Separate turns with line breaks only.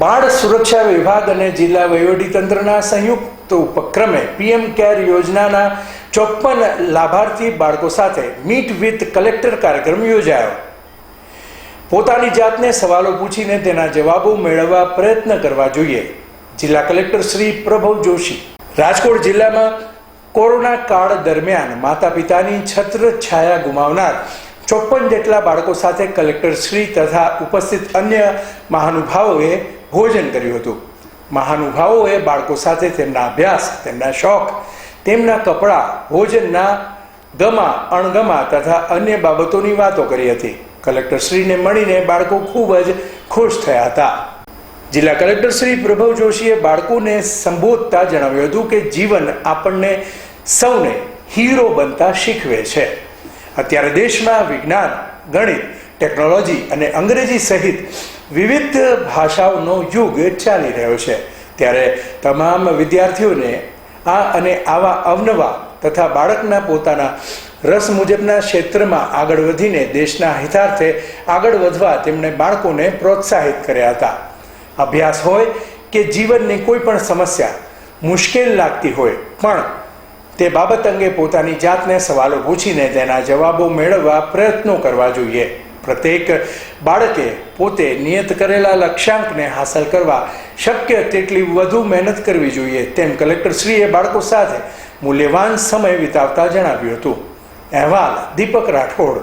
બાળ સુરક્ષા વિભાગ અને જિલ્લા વહીવટીતંત્રના સંયુક્ત ઉપક્રમે પીએમ કેર યોજનાના ચોપ્પન લાભાર્થી બાળકો સાથે મીટ વિથ કલેક્ટર કાર્યક્રમ યોજાયો. પોતાની જાતને સવાલો પૂછીને તેના જવાબો મેળવવા પ્રયત્ન કરવા જોઈએ. જિલ્લા કલેક્ટર શ્રી પ્રભવ જોશી, રાજકોટ જિલ્લામાં કોરોના કાળ દરમિયાન માતા પિતાની છત્ર છાયા ગુમાવનાર ચોપ્પન જેટલા બાળકો સાથે કલેક્ટર શ્રી તથા ઉપસ્થિત અન્ય મહાનુભાવોએ ભોજન કર્યું હતું. મહાનુભાવોએ બાળકો સાથે તેમના અભ્યાસ, તેમના શોખ, તેમના કપડાં, ભોજનના ગમા, અણગમા તથા અન્ય બાબતોની વાતો કરી હતી. કલેક્ટરશ્રીને મળીને બાળકો ખૂબ જ ખુશ થયા હતા. જિલ્લા કલેક્ટર શ્રી પ્રભવ જોશીએ બાળકોને સંબોધતા જણાવ્યું હતું કે જીવન આપણને સૌને હીરો બનતા શીખવે છે. અત્યારે દેશમાં વિજ્ઞાન, ગણિત, ટેકનોલોજી અને અંગ્રેજી સહિત વિવિધ ભાષાઓનો યુગ ચાલી રહ્યો છે. ત્યારે તમામ વિદ્યાર્થીઓને આ અને આવા અવનવા તથા બાળકના પોતાના રસ મુજબના ક્ષેત્રમાં આગળ વધીને દેશના હિતાર્થે આગળ વધવા તેમણે બાળકોને પ્રોત્સાહિત કર્યા હતા. અભ્યાસ હોય કે જીવનની કોઈ પણ સમસ્યા, મુશ્કેલ લાગતી હોય, પણ તે બાબત અંગે પોતાની જાતને સવાલો પૂછીને તેના જવાબો મેળવવા પ્રયત્નો કરવા જોઈએ. પ્રત્યેક બાળકે પોતે નિયત કરેલા લક્ષ્યાંકને હાંસલ કરવા શક્ય તેટલી વધુ મહેનત કરવી જોઈએ તેમ કલેક્ટરશ્રીએ બાળકો સાથે મૂલ્યવાન સમય વિતાવતા જણાવ્યું હતું. અહેવાલ દીપક રાઠોડ.